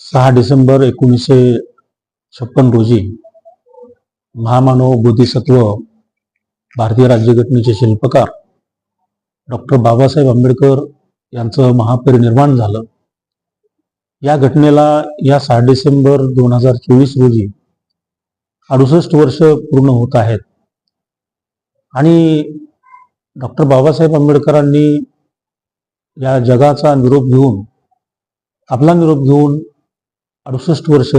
सहा डिसेंबर एकोणीसशे छप्पन रोजी महामानव बोधिसत्व भारतीय राज्यघटनेचे शिल्पकार डॉक्टर बाबासाहेब आंबेडकर यांचं महापरिनिर्वाण झालं. या घटनेला या सहा डिसेंबर दोन हजार चोवीस रोजी अडुसष्ट वर्ष पूर्ण होत आहेत. आणि डॉक्टर बाबासाहेब आंबेडकरांनी या जगाचा निरोप घेऊन आपला निरोप घेऊन अडुसष्ट वर्ष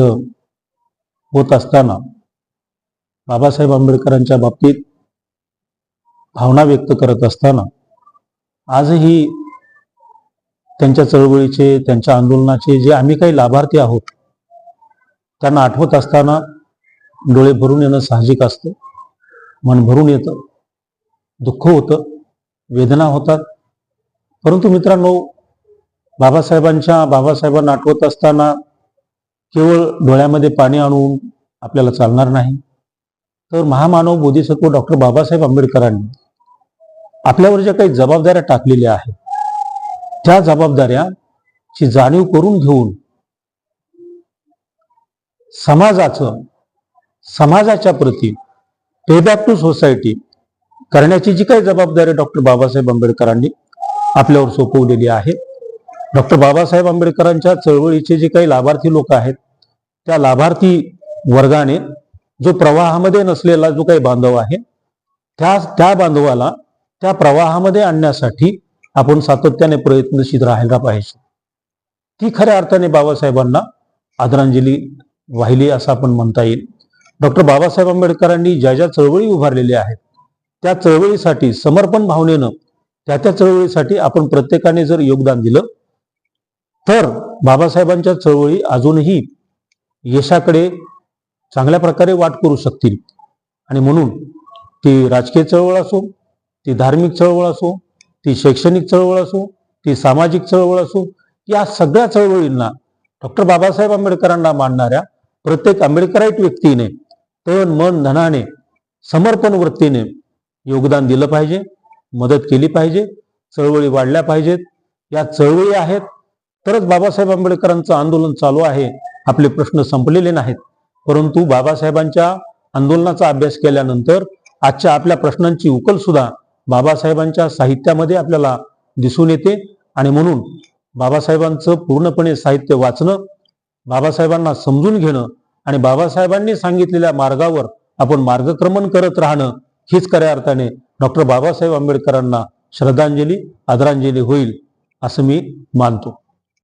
होत असताना बाबासाहेब आंबेडकरांच्या बाबतीत भावना व्यक्त करत असताना आजही त्यांच्या चळवळीचे त्यांच्या आंदोलनाचे जे आम्ही काही लाभार्थी आहोत त्यांना आठवत असताना डोळे भरून येणं साहजिक असतं. मन भरून येतं. दुःख होतं. वेदना होतात. परंतु मित्रांनो बाबासाहेबांच्या बाबासाहेबांना आठवत असताना केवळ डोळ्यामध्ये पाणी आणून आपल्याला चालणार नाही. तर महामानव बोधिसत्व डॉक्टर बाबासाहेब आंबेडकरांनी आपल्यावर ज्या काही जबाबदाऱ्या टाकलेल्या आहेत. त्या जबाबदाऱ्याची जाणीव करून घेऊन समाजाचं समाजाच्या प्रती पेबॅक टू सोसायटी करण्याची जी काही जबाबदारी डॉक्टर बाबासाहेब आंबेडकरांनी आपल्यावर सोपवलेली आहे. डॉक्टर बाबासाहेब आंबेडकरांच्या चळवळीचे जे काही लाभार्थी लोक आहेत त्या लाभार्थी वर्गाने जो प्रवाहामध्ये नसलेला जो काही बांधव आहे त्या त्या बांधवाला त्या प्रवाहामध्ये आणण्यासाठी आपण सातत्याने प्रयत्नशील राहायला पाहिजे. ती खऱ्या अर्थाने बाबासाहेबांना आदरांजली वाहिली असं आपण म्हणता येईल. डॉक्टर बाबासाहेब आंबेडकरांनी ज्या ज्या चळवळी उभारलेल्या आहेत त्या चळवळीसाठी समर्पण भावनेनं त्या त्या चळवळीसाठी आपण प्रत्येकाने जर योगदान दिलं तर बाबासाहेबांच्या चळवळी अजूनही यशाकडे चांगल्या प्रकारे वाट करू शकतील. आणि म्हणून ती राजकीय चळवळ असो ती धार्मिक चळवळ असो ती शैक्षणिक चळवळ असो ती सामाजिक चळवळ असो या सगळ्या चळवळींना डॉक्टर बाबासाहेब आंबेडकरांना मानणाऱ्या प्रत्येक आंबेडकराईट व्यक्तीने तन मन धनाने समर्पण वृत्तीने योगदान दिलं पाहिजे मदत केली पाहिजे चळवळी वाढल्या पाहिजेत. या चळवळी आहेत तरच बाबासाहेब आंबेडकरांचं आंदोलन चालू आहे. आपले प्रश्न संपलेले नाहीत. परंतु बाबासाहेबांच्या आंदोलनाचा अभ्यास केल्यानंतर आजच्या आपल्या प्रश्नांची उकल सुद्धा बाबासाहेबांच्या साहित्यामध्ये आपल्याला दिसून येते. आणि म्हणून बाबासाहेबांचं पूर्णपणे साहित्य वाचणं बाबासाहेबांना समजून घेणं आणि बाबासाहेबांनी सांगितलेल्या मार्गावर आपण मार्गक्रमण करत राहणं हीच खऱ्या अर्थाने डॉक्टर बाबासाहेब आंबेडकरांना श्रद्धांजली आदरांजली होईल असं मी मानतो.